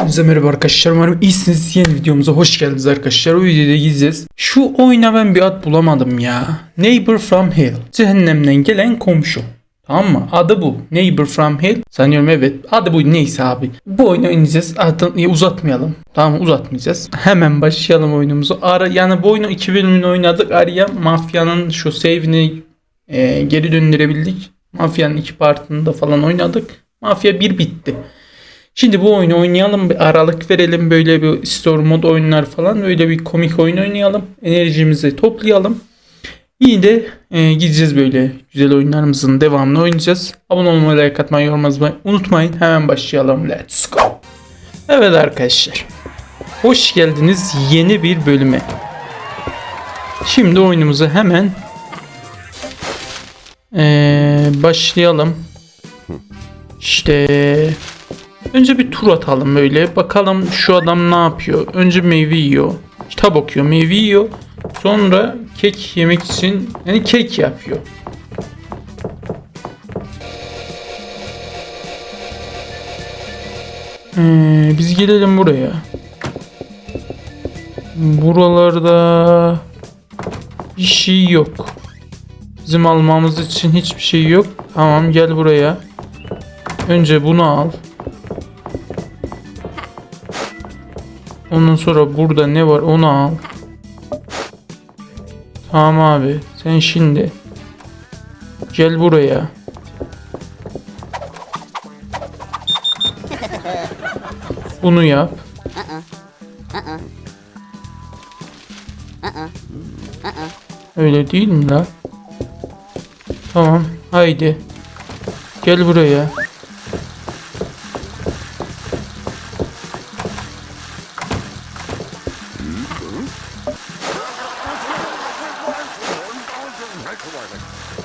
Hepinize merhaba arkadaşlar. Umarım iyisiniz. Yeni videomuza hoş geldiniz arkadaşlar. O videoda gideceğiz. Şu oyuna ben bir ad bulamadım ya. Neighbor from Hell. Cehennemden gelen komşu. Tamam mı? Adı bu. Neighbor from Hell. Sanıyorum evet. Adı bu neyse abi. Bu oyunu oynayacağız. Adını uzatmayalım. Tamam uzatmayacağız. Hemen başlayalım oyunumuzu. Ara, yani bu oyunu iki bölümünü oynadık. Araya mafyanın şu save'ini e, geri döndürebildik. Mafyanın iki partında falan oynadık. Mafya 1 bitti. Şimdi bu oyunu oynayalım. Bir aralık verelim. Böyle bir story mod oyunlar falan. Böyle bir komik oyun oynayalım. Enerjimizi toplayalım. İyi de e, gideceğiz böyle güzel oyunlarımızın devamını oynayacağız. Abone olmayı, like atmayı, yorum yazmayı unutmayın. Hemen başlayalım. Let's go. Evet arkadaşlar. Hoş geldiniz yeni bir bölüme. Şimdi oyunumuza hemen e, başlayalım. İşte Önce bir tur atalım böyle. Bakalım şu adam ne yapıyor. Önce meyve yiyor. Kitap okuyor. Meyve yiyor. Sonra kek yemek için yani kek yapıyor. Ee, biz gelelim buraya. Buralarda bir şey yok. Bizim almamız için hiçbir şey yok. Tamam gel buraya. Önce bunu al. Ondan sonra burada ne var onu al. Tamam abi. Sen şimdi gel buraya. Bunu yap. Öyle değil mi la? Tamam. Haydi. Gel buraya.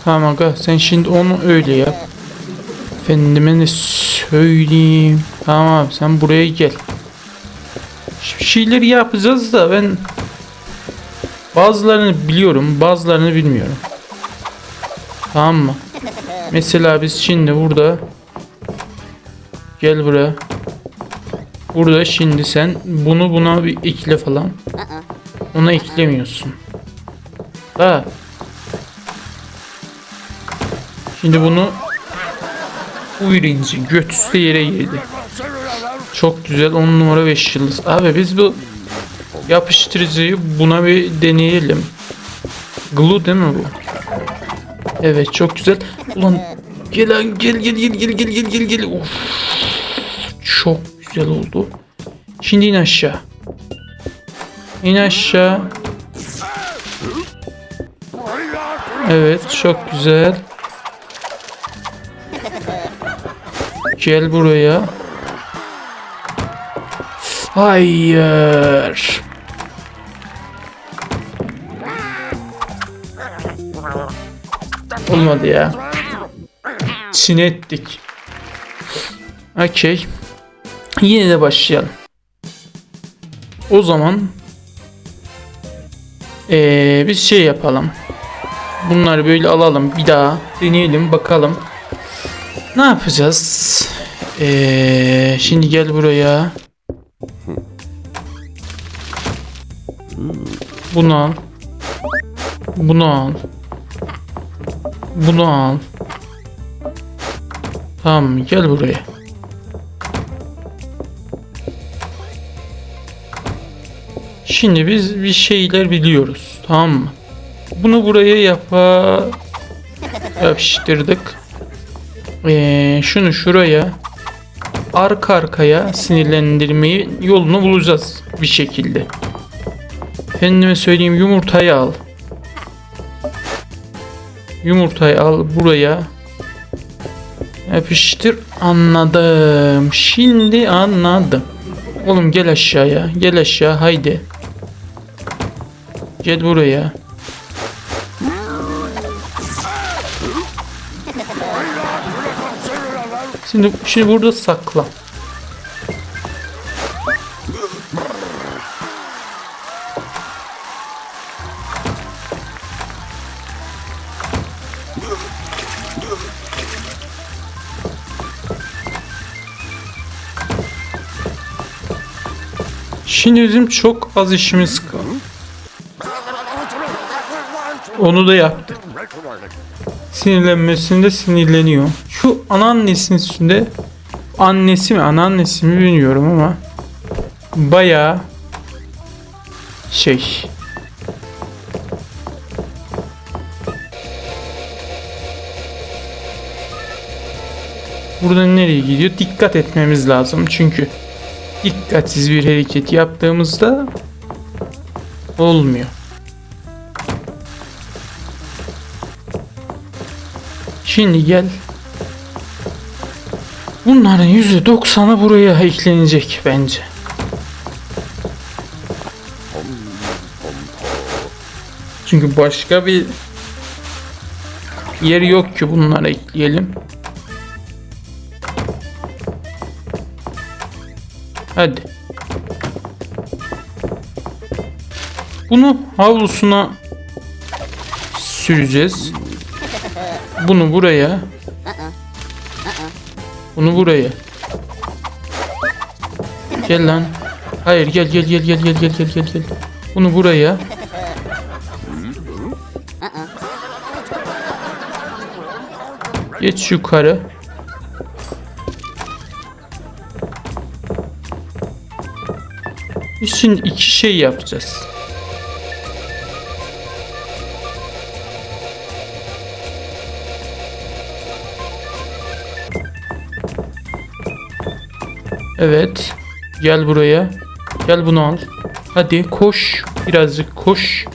Tamam aga sen şimdi onu öyle yap. Efendime ne söyleyeyim. Tamam abi sen buraya gel. Bir şeyler yapacağız da ben bazılarını biliyorum bazılarını bilmiyorum. Tamam mı? Mesela biz şimdi burada gel buraya. Burada şimdi sen bunu buna bir ekle falan. Ona eklemiyorsun. Da Şimdi bunu bu birinci götüste yere girdi. Çok güzel 10 numara 5 yıldız. Abi biz bu yapıştırıcıyı buna bir deneyelim. Glue değil mi bu? Evet çok güzel. Ulan gel gel gel gel gel gel gel gel gel. Of. Çok güzel oldu. Şimdi in aşağı. İn aşağı. Evet çok güzel. Gel buraya. Hayır. Olmadı ya. Çin ettik. Okey. Yine de başlayalım. O zaman ee, biz şey yapalım. Bunları böyle alalım bir daha deneyelim bakalım. Ne yapacağız? Ee, şimdi gel buraya. Bunu al. Bunu al. Bunu al. Tamam gel buraya. Şimdi biz bir şeyler biliyoruz. Tamam mı? Bunu buraya yapa yapıştırdık. Ee, şunu şuraya arka arkaya sinirlendirmeyi yolunu bulacağız bir şekilde. Efendime söyleyeyim yumurtayı al. Yumurtayı al buraya. Yapıştır. Anladım. Şimdi anladım. Oğlum gel aşağıya. Gel aşağı haydi. Gel buraya. Şimdi şimdi burada sakla. Şimdi bizim çok az işimiz kaldı. Onu da yaptık. Sinirlenmesinde sinirleniyor. Şu anneannesinin üstünde annesi mi anneannesi mi bilmiyorum ama bayağı şey Buradan nereye gidiyor? Dikkat etmemiz lazım. Çünkü dikkatsiz bir hareket yaptığımızda olmuyor. Şimdi gel. Bunların %90'ı buraya eklenecek bence. Çünkü başka bir yer yok ki bunları ekleyelim. Hadi. Bunu havlusuna süreceğiz. Bunu buraya. Bunu buraya. Gel lan. Hayır gel gel gel gel gel gel gel gel gel. Bunu buraya. Geç yukarı. Şimdi iki şey yapacağız. Evet. Gel buraya. Gel bunu al. Hadi koş. Birazcık koş.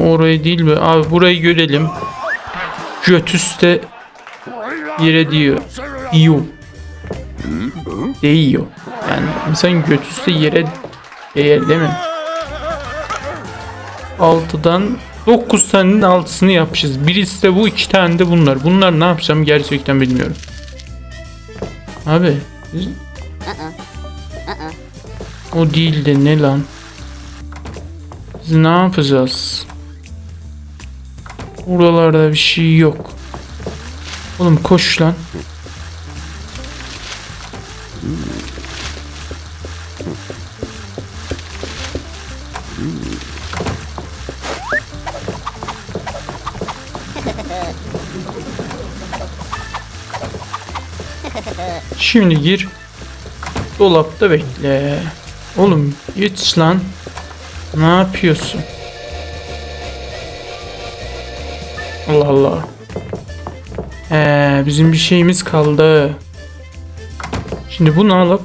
Orayı değil mi? Abi burayı görelim. Göt üstte yere diyor. Diyor. Değiyor. Yani insan göt üstte yere değer değil mi? 6'dan 9 tanenin altısını yapmışız. Birisi de bu iki tane de bunlar. Bunlar ne yapacağım gerçekten bilmiyorum. Abi. O değil de ne lan? Biz ne yapacağız? Buralarda bir şey yok. Oğlum koş lan. Şimdi gir. Dolapta bekle. Oğlum geç lan. Ne yapıyorsun? Allah Allah. Ee, bizim bir şeyimiz kaldı. Şimdi bunu alıp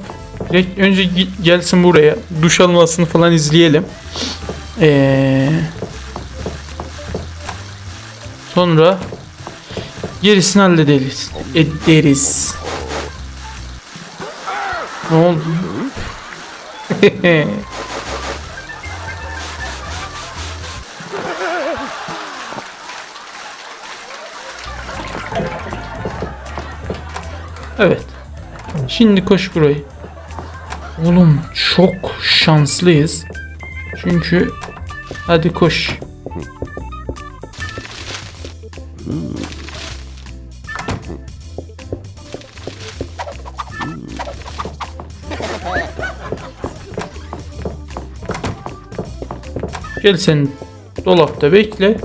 direkt önce gelsin buraya. Duş almasını falan izleyelim. Ee, sonra gerisini hallederiz. Ederiz. Ne oldu? evet. Şimdi koş burayı. Oğlum çok şanslıyız. Çünkü hadi koş. Gel sen dolapta bekle.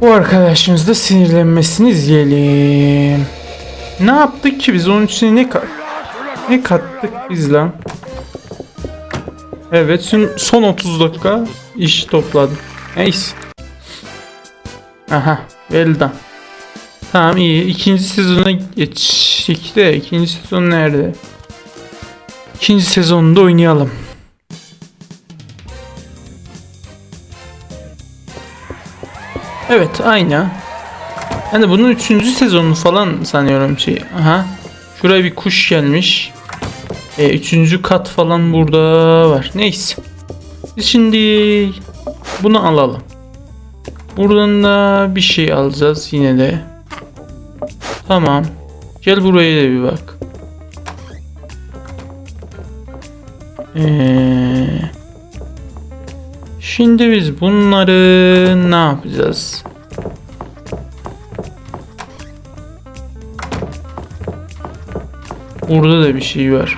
Bu arkadaşımız da sinirlenmesini izleyelim. Ne yaptık ki biz onun içine ne kat ne kattık biz lan? Evet son, son 30 dakika iş topladık. Neyse. Aha well. Tamam iyi. İkinci sezona geçtik de ikinci sezon nerede? İkinci sezonunda oynayalım. Evet aynı. Hani bunun üçüncü sezonu falan sanıyorum şey. Aha. Şuraya bir kuş gelmiş. E, üçüncü kat falan burada var. Neyse. Biz şimdi bunu alalım. Buradan da bir şey alacağız yine de. Tamam. Gel buraya da bir bak. Ee, şimdi biz bunları ne yapacağız? Burada da bir şey var.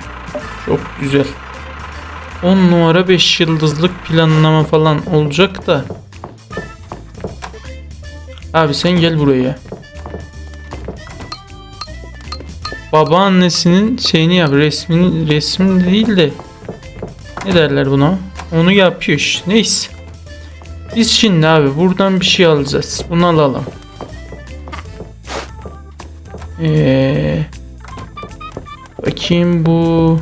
Çok güzel. 10 numara 5 yıldızlık planlama falan olacak da. Abi sen gel buraya. Babaannesinin şeyini yap. Resmini, resim değil de. Ne derler buna? Onu yapıyor işte. Neyse. Biz şimdi abi buradan bir şey alacağız. Bunu alalım. Eee Bakayım bu.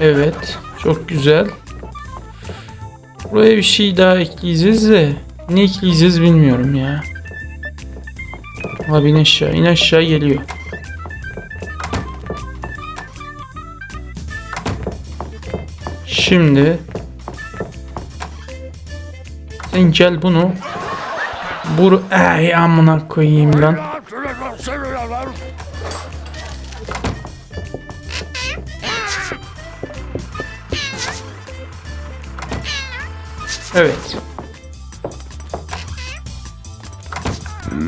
Evet. Çok güzel. Buraya bir şey daha ekleyeceğiz de. Ne ekleyeceğiz bilmiyorum ya. Abi in aşağı. in aşağı geliyor. Şimdi sen gel bunu Bur ay amına koyayım lan. Evet.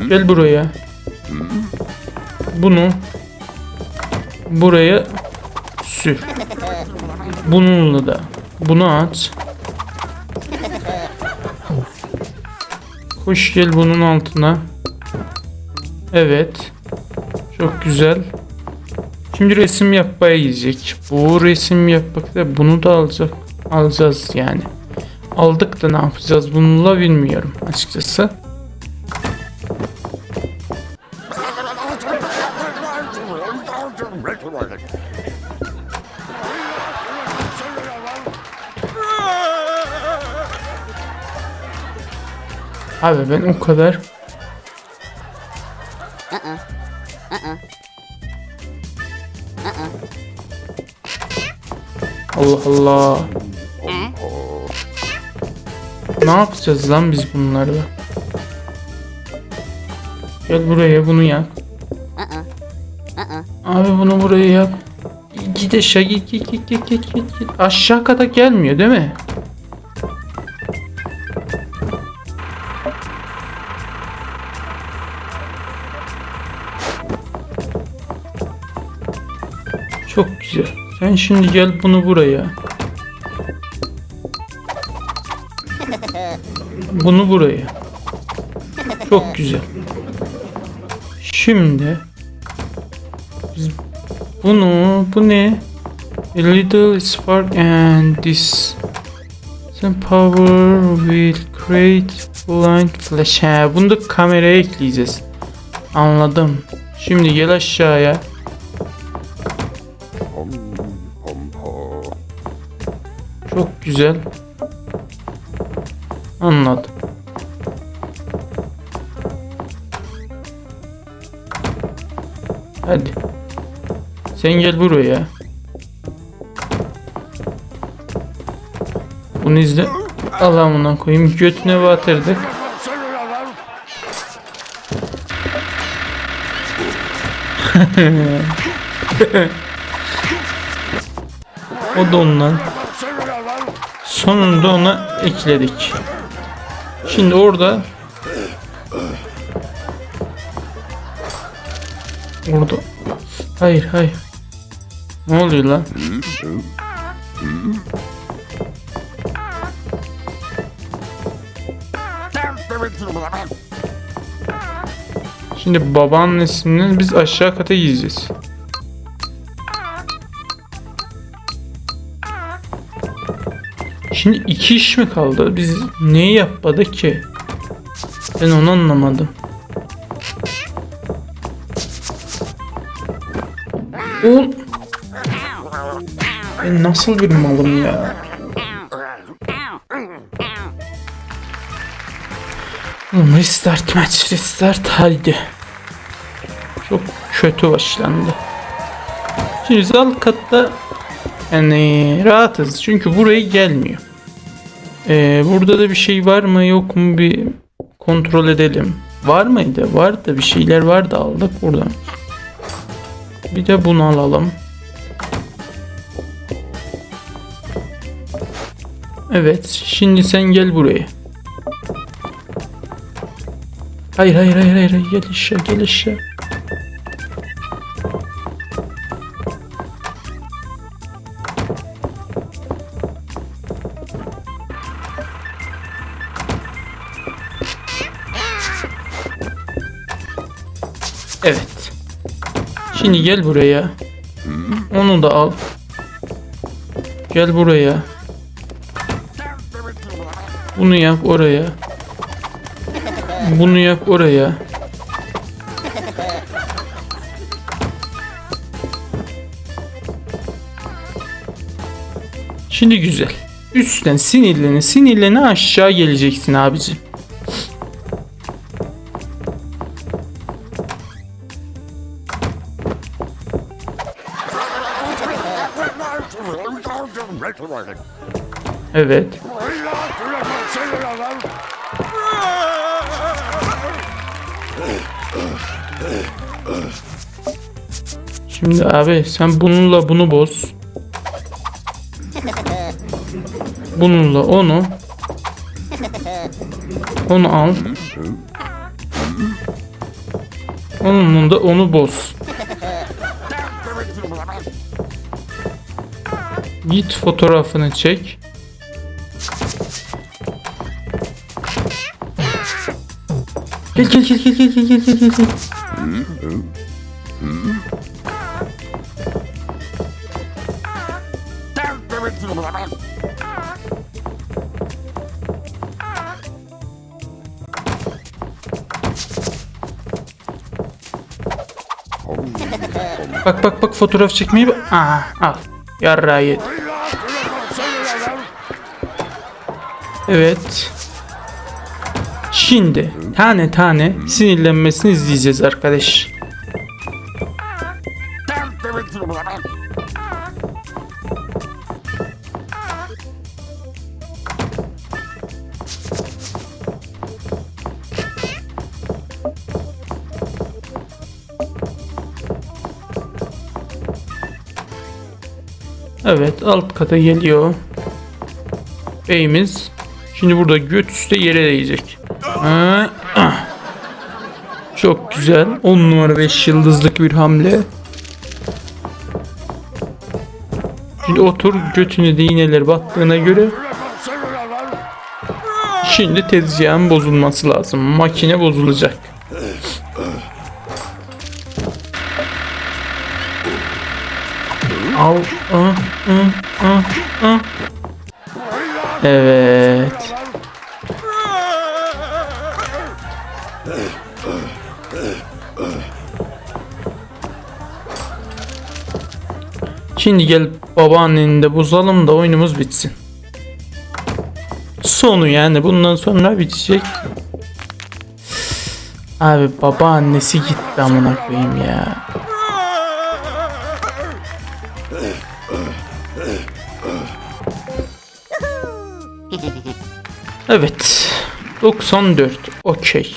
Gel buraya. Bunu buraya sür. Bununla da bunu aç. Koş gel bunun altına. Evet. Çok güzel. Şimdi resim yapmaya gidecek. Bu resim yapmakta bunu da alacak. Alacağız yani. Aldık da ne yapacağız bununla bilmiyorum açıkçası. Abi ben o kadar Allah Allah. Ne yapacağız lan biz bunları? Gel buraya bunu yap. Abi bunu buraya yap. Git aşağı git git git git git. Aşağı kadar gelmiyor değil mi? Sen şimdi gel bunu buraya. Bunu buraya. Çok güzel. Şimdi biz bunu bu ne? A little spark and this some power will create blind flash. Ha, bunu da kameraya ekleyeceğiz. Anladım. Şimdi gel aşağıya. Çok güzel. Anladım. Hadi. Sen gel buraya. Bunu izle. Allah'ımdan koyayım. Götüne batırdık. o da ondan. Sonunda ona ekledik. Şimdi orada Orada Hayır hayır Ne oluyor lan? Şimdi babaannesinden biz aşağı kata gideceğiz. Şimdi iki iş mi kaldı? Biz neyi yapmadık ki? Ben onu anlamadım. Oğlum. Ben nasıl bir malım ya? Restart maç restart haydi. Çok kötü başlandı. Şimdi alt katta yani rahatız çünkü buraya gelmiyor. Ee, burada da bir şey var mı yok mu bir kontrol edelim. Var mıydı? Var da bir şeyler vardı aldık buradan. Bir de bunu alalım. Evet şimdi sen gel buraya. Hayır hayır hayır hayır. gel aşağı gel aşağı. Evet. Şimdi gel buraya. Onu da al. Gel buraya. Bunu yap oraya. Bunu yap oraya. Şimdi güzel. Üstten sinirlene sinirlene aşağı geleceksin abici. Evet. Şimdi abi sen bununla bunu boz. Bununla onu. Onu al. Onunla da onu boz. Git fotoğrafını çek. Gel gel gel gel gel gel gel gel gel. Bak bak bak fotoğraf çekmeyi. Aha al. Yarrağı yedi. Evet. Şimdi tane tane sinirlenmesini izleyeceğiz arkadaş. Evet alt kata geliyor. Beyimiz. Şimdi burada göt üstte yere değecek. Çok güzel. 10 numara 5 yıldızlık bir hamle. Şimdi otur götüne de iğneler battığına göre Şimdi tezgahın bozulması lazım. Makine bozulacak. Al. Ah, ah, ah, ah. Evet. Şimdi gel babaanneni de bozalım da oyunumuz bitsin. Sonu yani bundan sonra bitecek. Abi babaannesi gitti amına koyayım ya. Evet. 94. Okey.